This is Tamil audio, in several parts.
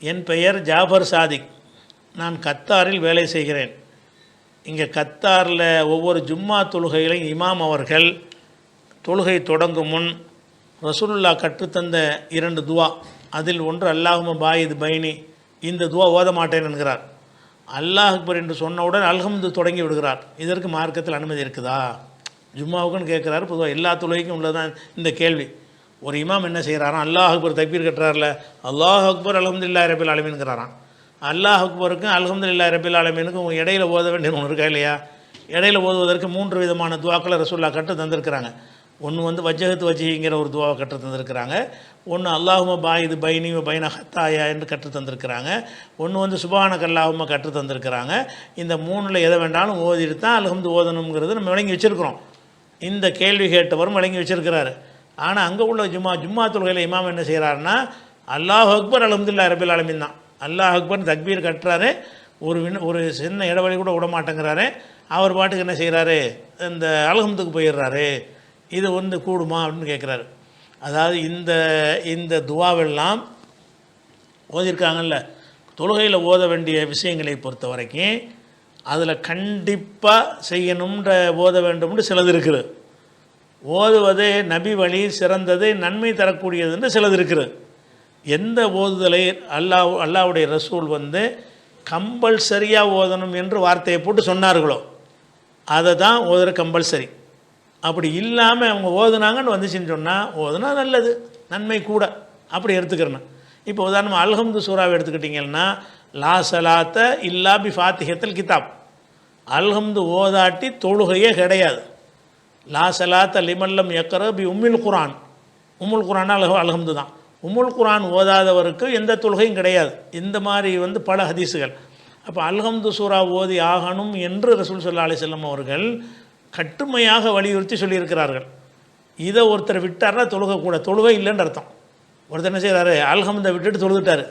என் பெயர் ஜாபர் சாதிக். நான் கத்தாரில் வேலை செய்கிறேன். இங்கே கத்தாரில் ஒவ்வொரு ஜும்மா தொழுகையிலும் இமாம் அவர்கள் தொழுகை தொடங்கும் முன் ரசூலுல்லா கற்றுத்தந்த இரண்டு துவா. அதில் ஒன்று அல்லாஹும பாயித் பைனி. இந்த துவா ஓத மாட்டேன் என்கிறார். அல்லாஹ் அக்பர் என்று சொன்னவுடன் அல்ஹம்து தொடங்கி விடுகிறார். இதற்கு மார்க்கத்தில் அனுமதி இருக்குதா? ஜும்மாவுக்குன்னு கேட்குறாரு. பொதுவாக எல்லா தொழுகைக்கும் உள்ளதான் இந்த கேள்வி. ஒரு இமாம் என்ன செய்கிறாராம்? அல்லாஹ் அக்பர் தப்பீர் கட்டுறாருல. அல்லாஹ் அக்பர் அலமதுல்லா ரபில் ஆலமீன்கிறாராம் அல்லாஹ் அக்பருக்கும் அலமதுல்லா ரபில் ஆலமீனுக்கும் இடையில ஓத வேண்டிய ஒன்று இருக்கா இல்லையா? இடையில ஓதுவதற்கு மூன்று விதமான துவாக்களை ரசூல்லா கற்று தந்திருக்கிறாங்க. ஒன்று வந்து வஜ்ஜகத்து வஜ்ஜிங்கிற ஒரு துவாவை கற்று தந்திருக்கிறாங்க. ஒன்று அல்லாஹும பாயிது பைனி பைன ஹத்தாயா என்று கற்று தந்திருக்கிறாங்க. ஒன்று வந்து சுபானக் அல்லாஹும கற்று தந்திருக்கிறாங்க. இந்த மூணில் எதை வேண்டாலும் ஓதிட்டு தான் அல்ஹம்து ஓதணுங்கிறது நம்ம விளங்கி வச்சுருக்கிறோம். இந்த கேள்வி கேட்டவரும் விளங்கி வச்சுருக்கிறாரு. ஆனால் அங்கே உள்ள ஜும்மா ஜும்மா தொழுகையில் இமாம் என்ன செய்கிறாருன்னா அல்லாஹ் அக்பர் அலமதுல்லா அரபில் அலமின் தான். அல்லாஹ் அக்பர் தக்பீர் கட்டுறாரு. ஒரு வின் ஒரு சின்ன இடைவெளி கூட விட மாட்டேங்கிறாரு. அவர் பாட்டுக்கு என்ன செய்கிறாரு இந்த அலகமத்துக்கு போயிடுறாரு. இது வந்து கூடுமா அப்படின்னு கேட்குறாரு அதாவது இந்த இந்த துவாவெல்லாம் ஓதியிருக்காங்கல்ல தொழுகையில் ஓத வேண்டிய விஷயங்களை பொறுத்த வரைக்கும் அதில் கண்டிப்பாக செய்யணுன்ற ஓத வேண்டும்னு சிலது இருக்குது. ஓதுவது நபி வழி சிறந்தது நன்மை தரக்கூடியதுன்னு சிலது இருக்குது எந்த ஓதுதலை அல்லாஹ் அல்லாவுடைய ரசூல் வந்து கம்பல்சரியாக ஓதணும் என்று வார்த்தையை போட்டு சொன்னார்களோ அதை தான் ஓதுற கம்பல்சரி. அப்படி இல்லாமல் அவங்க ஓதுனாங்கன்னு வந்துச்சுன்னு சொன்னால் ஓதுனா நல்லது நன்மை கூட. அப்படி எடுத்துக்கிறேன். இப்போ உதாரணமாக அல்ஹம்து சூறாவை எடுத்துக்கிட்டிங்கன்னா லா சலாத்த இல்லா பி ஃபாத்திஹத்தில் கிதாப். அல்ஹம்து ஓதாட்டி தொழுகையே கிடையாது. லா சலாத்த லிமல்லம் எக்கர பி உம்மில் குரான் உம்முல் குரான் அலக அல்ஹம்து தான் உம்முல் குரான் ஓதாதவருக்கு எந்த தொழுகையும் கிடையாது. இந்த மாதிரி வந்து பல ஹதீஸுகள். அப்போ அல்ஹம்து சூரா ஓதி ஆகணும் என்று ரசூல் சல்லா அலிசல்லம் அவர்கள் கட்டுமையாக வலியுறுத்தி சொல்லியிருக்கிறார்கள். இதை ஒருத்தர் விட்டார்னா தொழுகை கூட தொழுகை இல்லைன்னு அர்த்தம். ஒருத்தர் என்ன செய்கிறாரு அல்ஹம்தை விட்டுட்டு தொழுதுட்டார்.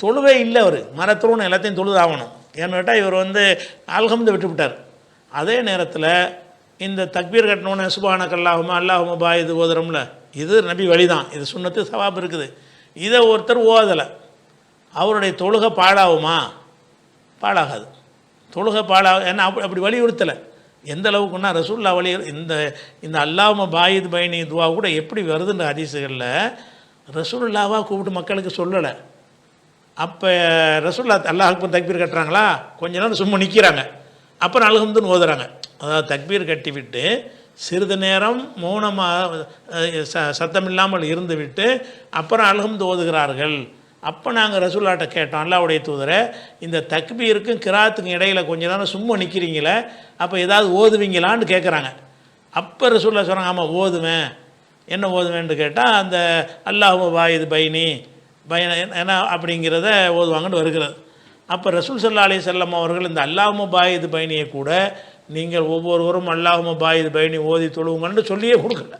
தொழுவே இல்லை அவர். மரத்தொழுன்னு எல்லாத்தையும் தொழுது ஆகணும் ஏன்னு கேட்டால் இவர் வந்து அல்ஹம்தை விட்டு விட்டார் அதே நேரத்தில் இந்த தக்பீர் கட்டணுன்னு சுபானக் அல்லாஹுமா அல்லாஹுமா பா இது ஓதுறோம்ல இது நபி வழி தான் இது சுண்ணத்து சவாப் இருக்குது. இதை ஒருத்தர் ஓதலை. அவருடைய தொழுகை பாழாகுமா? பாழாகாது. தொழுகை பாழாக ஏன்னா அப்படி அப்படி வலியுறுத்தலை. எந்த அளவுக்குன்னா ரசூல்லா வழி இந்த இந்த அல்லாம பாயித் பயணி துவா கூட எப்படி வருதுன்ற ஹதீஸுகளில் ரசூல்லாவாக கூப்பிட்டு மக்களுக்கு சொல்லலை. அப்போ ரசூல்லா அல்லாஹ் அக்பர் தக்பீர் கட்டுறாங்களா? கொஞ்ச நேரம் சும்மா நிற்கிறாங்க அப்புறம் அழுகுந்துன்னு ஓதுறாங்க. அதாவது தக்பீர் கட்டிவிட்டு சிறிது நேரம் மௌனமாக ச சத்தம் இல்லாமல் அப்புறம் அல்ஹம்து ஓதுகிறார்கள். அப்போ நாங்கள் ரசூல்லாட்ட கேட்டோம் அல்லாவுடைய தூதரை இந்த தக்பீருக்கும் கிராத்துக்கும் இடையில் கொஞ்ச நேரம் சும்மா நிற்கிறீங்களே அப்போ ஏதாவது ஓதுவீங்களான்னு கேட்குறாங்க அப்போ ரசூல்லா சொல்கிறாங்க ஆமாம் ஓதுவேன். என்ன ஓதுவேன்னு கேட்டால் அந்த அல்லாஹு வாயுது பைனி பயன ஏன்னா அப்படிங்கிறத ஓதுவாங்கன்னு வருகிறது. அப்போ ரசூல் சல்லா அலி செல்லம் அவர்கள் இந்த அல்லாஹு பாயுது பைனியை கூட நீங்கள் ஒவ்வொருவரும் அல்லாஹும பாயிது பயணி ஓதி தொழுவுங்கன்னு சொல்லியே கொடுக்கல.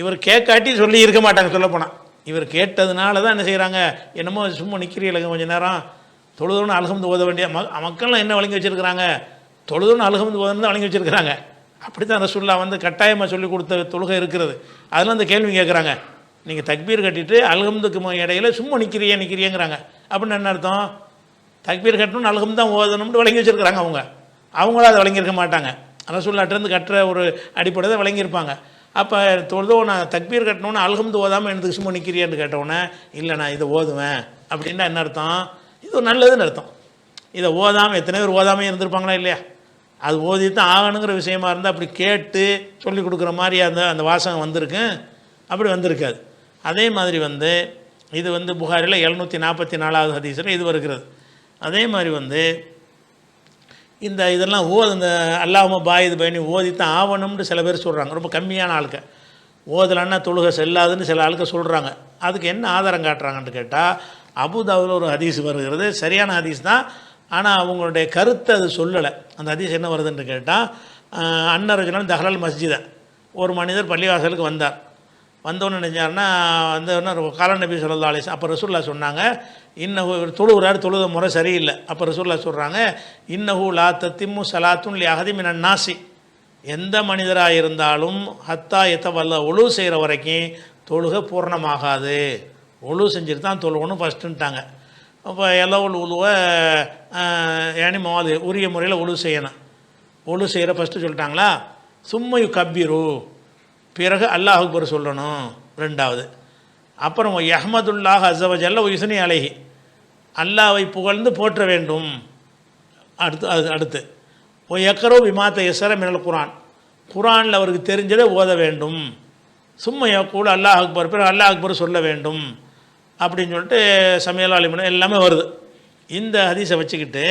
இவர் கேட்காட்டி சொல்லி இருக்க மாட்டாங்க சொல்லப்போனால் இவர் கேட்டதுனால தான் என்ன செய்கிறாங்க என்னமோ சும்மா நிற்கிறீங்க கொஞ்சம் நேரம். தொழுதுன்னு அல்ஹம்து ஓத வேண்டிய ம மக்கள்லாம் என்ன வழங்கி வச்சுருக்கிறாங்க? தொழுதுன்னு அல்ஹம்து ஓதணும் தான் வழங்கி வச்சுருக்கிறாங்க. அப்படி தான் ரசுல்லா வந்து கட்டாயமாக சொல்லி கொடுத்த தொழுகை இருக்கிறது. அதில் அந்த கேள்வி கேட்குறாங்க நீங்கள் தக்பீர் கட்டிட்டு அல்ஹம்துக்கு இடையில சும்மா நிற்கிறியே நிற்கிறியங்கிறாங்க அப்படின்னு என்ன அர்த்தம்? தக்பீர் கட்டணும் அழுகம் தான் ஓதணும்னு வழங்கி வச்சுருக்கிறாங்க அவங்க. அவங்களும் அதை வழங்கியிருக்க மாட்டாங்க. ரசூல்லாட்டிருந்து கட்டுற ஒரு அடிப்படை தான் வழங்கியிருப்பாங்க. அப்போ தொழுதோ நான் தக்பீர் கட்டணும்னு அல்ஹம்து ஓதாமல் எனக்கு சும்மா நிற்கிறியான்னு கேட்டவுடனே இல்லை நான் இதை ஓதுவேன். அப்படின்னா என்ன அர்த்தம்? இது ஒரு நல்லதுன்னு அர்த்தம். இதை ஓதாமல் எத்தனை பேர் ஓதாமல் இருந்திருப்பாங்களா இல்லையா? அது ஓதி தான் ஆகணுங்கிற விஷயமா இருந்தால் அப்படி கேட்டு சொல்லி கொடுக்குற மாதிரி அந்த அந்த வாசகம் வந்திருக்கு. அப்படி வந்திருக்காது. அதே மாதிரி வந்து இது வந்து புகாரில் எழுநூற்றி நாற்பத்தி நாலாவது ஹதீஸில் இது வருகிறது. அதே மாதிரி வந்து இந்த இதெல்லாம் ஓ இந்த அல்லாம பாயுது பயணி ஓதித்தான் ஆவணும்னு சில பேர் சொல்கிறாங்க ரொம்ப கம்மியான ஆளுக்க ஓதலைன்னா தொழுகை செல்லாதுன்னு சில ஆளுக்க சொல்கிறாங்க அதுக்கு என்ன ஆதாரம் காட்டுறாங்கன்னு கேட்டால் அபுதாவில் ஒரு ஹதீஸ் வருகிறது. சரியான ஹதீஸ் தான். ஆனால் அவங்களுடைய கருத்தை அது சொல்லலை. அந்த ஹதீஸ் என்ன வருதுன்னு கேட்டால் அன்னரஜுனன் தஹலால் மஸ்ஜிதை. ஒரு மனிதர் பள்ளிவாசலுக்கு வந்தார். வந்தோன்னு நினைச்சார்னா வந்து காலநபி சொல்லா அலிஸ் அப்போ ரசூல்லா சொன்னாங்க இன்னஹூ தொழுகிறார் தொழுத முறை சரியில்லை. அப்போ ரசூல்லா சொல்கிறாங்க இன்னஹூ லா தத்திம்மு சலாத்துன் லி அகதி மினன் நாசி. எந்த மனிதராக இருந்தாலும் ஹத்தா எத்த வல்ல ஒழு செய்கிற வரைக்கும் தொழுக பூர்ணமாகாது. ஒழு செஞ்சுட்டு தான் தொழுகணும் ஃபஸ்ட்டுன்ட்டாங்க. அப்போ எல்லோல் உழுவை ஏனி உரிய முறையில் ஒழு செய்யணும். ஒழு செய்கிற ஃபஸ்ட்டு சொல்லிட்டாங்களா? சும்மையு கப்பீரு பிறகு அல்லாஹ் அக்பர் சொல்லணும் ரெண்டாவது. அப்புறம் யஹமதுல்லாஹ் அசவஜல்ல உயுசனி அலைஹி. அல்லாவை புகழ்ந்து போற்ற வேண்டும். அடுத்து அது அடுத்து. ஓ எக்கரோ விமாத்த எசர மினல் குரான் குரானில் அவருக்கு தெரிஞ்சதை ஓத வேண்டும். சும்மா கூட அல்லாஹ் அக்பர் பிறகு அல்லாஹ் அக்பர் சொல்ல வேண்டும். அப்படின்னு சொல்லிட்டு சமையல் எல்லாமே வருது. இந்த ஹதீஸை வச்சுக்கிட்டு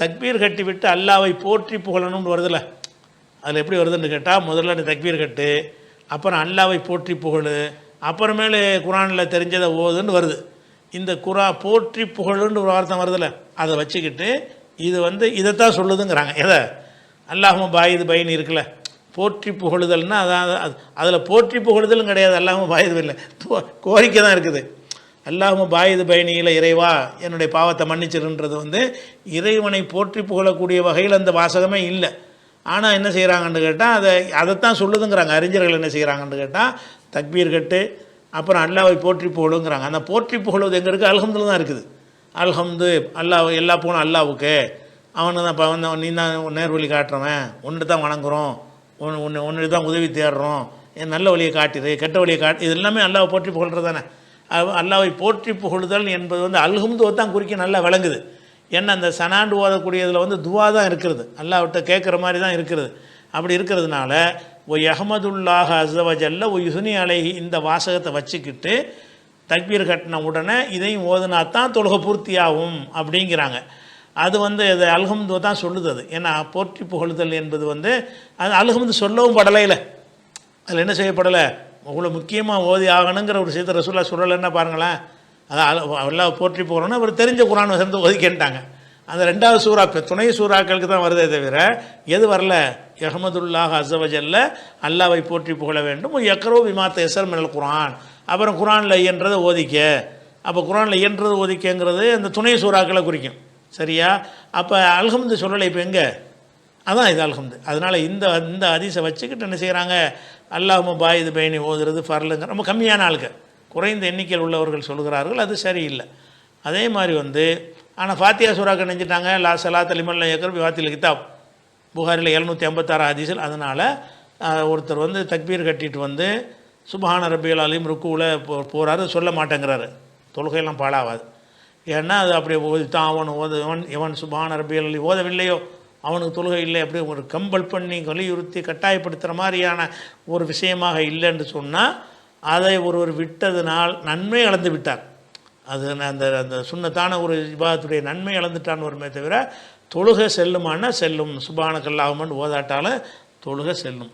தக்பீர் கட்டி விட்டு அல்லாவை போற்றி புகழணும்னு வருதுல்ல அதில் எப்படி வருதுன்னு கேட்டால் முதல்ல நீ தக்பீர் கட்டு அப்புறம் அல்லாவை போற்றி புகழு அப்புறமேலு குரானில் தெரிஞ்சதை ஓதுன்னு வருது. இந்த குரா போற்றி புகழுன்னு ஒரு வார்த்தை வருதுல்ல அதை வச்சுக்கிட்டு இது வந்து இதைத்தான் சொல்லுதுங்கிறாங்க. எதை? அல்லாஹும் பாயுது பையன் இருக்குல்ல. போற்றி புகழுதல்னா அதான் அதில் போற்றி புகழுதலும் கிடையாது அல்லாஹும் பாயுது இல்லை கோரிக்கை தான் இருக்குது. அல்லாஹும் பாயுது பயணியில் இறைவா என்னுடைய பாவத்தை மன்னிச்சிருன்றது வந்து இறைவனை போற்றி புகழக்கூடிய வகையில் அந்த வாசகமே இல்லை. ஆனால் என்ன செய்கிறாங்கன்னு கேட்டால் அதை அதைத்தான் சொல்லுதுங்கிறாங்க. அறிஞர்கள் என்ன செய்கிறாங்கன்னு கேட்டால் தக்பீர் கட்டு அப்புறம் அல்லாவை போற்றி புகழுங்கிறாங்க. அந்த போற்றி புகழுவது எங்கே இருக்குது அல்ஹம்துல தான் இருக்குது. அல்ஹம்து அல்லாஹ் எல்லா போனும் அல்லாவுக்கு அவனு தான் இப்போ வந்து நீ தான் நேர்வழி காட்டுறவன். ஒன்று தான் வணங்குறோம். ஒன்று ஒன்று ஒன்று தான் உதவி தேடுறோம். என் நல்ல வழியை காட்டிடு கெட்ட வழியை காட்டு இது எல்லாமே அல்லாவை போற்றி புகழ்கிறது தானே. அல்லாவை போற்றி புகழுதல் என்பது வந்து அல்ஹம்துவை தான் குறிக்க நல்லா விளங்குது. ஏன்னா அந்த சனாண்டு ஓதக்கூடியதில் வந்து துவா தான் இருக்கிறது. அல்லாவிட்ட கேட்குற மாதிரி தான் இருக்கிறது. அப்படி இருக்கிறதுனால ஒய் அஹமதுல்லாஹ் அசவஜல்ல ஒய் யுசுனி அலைஹி இந்த வாசகத்தை வச்சுக்கிட்டு தக்பீர் கட்டின உடனே இதையும் ஓதுனா தான் தொழுகை பூர்த்தியாகும் அப்படிங்கிறாங்க. அது வந்து அது அல்ஹம்து தான் சொல்லுது அது. ஏன்னா போற்றி புகழுதல் என்பது வந்து அது அல்ஹம்து சொல்லவும் படலையில். அதில் என்ன செய்யப்படலை? அவ்வளோ முக்கியமாக ஓதி ஆகணுங்கிற ஒரு விஷயத்தை ரசூல்லா சொல்லலைன்னா பாருங்களேன். அதான் எல்லாம் போற்றி போகிறோன்னா அவர் தெரிஞ்ச குரான் சேர்ந்து ஒதுக்கின்ட்டாங்க அந்த ரெண்டாவது சூறா துணை சூறாக்களுக்கு தான் வருதே தவிர எது வரல? எஹமதுல்லாஹ் அசவஜல்ல அல்லாவை போற்றி புகழ வேண்டும். எக்கரோ விமாத்த எசர் மினல் குரான் அப்புறம் குரானில் இயன்றதை ஓதிக்க. அப்போ குரானில் இயன்றது ஓதிக்கங்கிறது அந்த துணை சூறாக்களை குறிக்கும். சரியா? அப்போ அல்ஹம்து சொல்லலை இப்போ எங்கே? அதான் இது அல்ஹம்து. அதனால் இந்த இந்த அதிசை வச்சுக்கிட்டு என்ன செய்கிறாங்க அல்லாஹ்ம பாயுது பயணி ஓதுறது ஃபர்லுங்க. ரொம்ப கம்மியான ஆளுங்க குறைந்த எண்ணிக்கையில் உள்ளவர்கள் சொல்கிறார்கள் அது சரியில்லை. அதே மாதிரி வந்து ஆனால் ஃபாத்தியா சூறாக்க நெஞ்சிட்டாங்க லா சலா அலிமல்ல ஏக்கர் விவாத்தில் கிதாப். புகாரில் எழுநூற்றி ஐம்பத்தாறு ஹதீஸில் அதனால் ஒருத்தர் வந்து தக்பீர் கட்டிட்டு வந்து சுபஹான ரபியல் அலிம் ருக்குவில் போ போகிறாரு சொல்ல மாட்டேங்கிறாரு. தொழுகையெல்லாம் பாழாவாது ஏன்னா அது அப்படியே ஓதித்தான் அவன் ஓத இவன் இவன் சுபஹான ரபியல் அலி ஓதவில்லையோ? அவனுக்கு தொழுகை இல்லை அப்படி ஒரு கம்பல் பண்ணி வலியுறுத்தி கட்டாயப்படுத்துகிற மாதிரியான ஒரு விஷயமாக இல்லைன்னு சொன்னால் அதை ஒருவர் விட்டதனால் நன்மை இழந்து விட்டார். அது அந்த அந்த சுண்ணத்தான ஒரு விவாதத்துடைய நன்மை இழந்துட்டான்னு வருமே தவிர தொழுகை செல்லுமானா செல்லும். சுபான சுபானக்கல்லாகுமன் ஓதாட்டாலும் தொழுகை செல்லும்.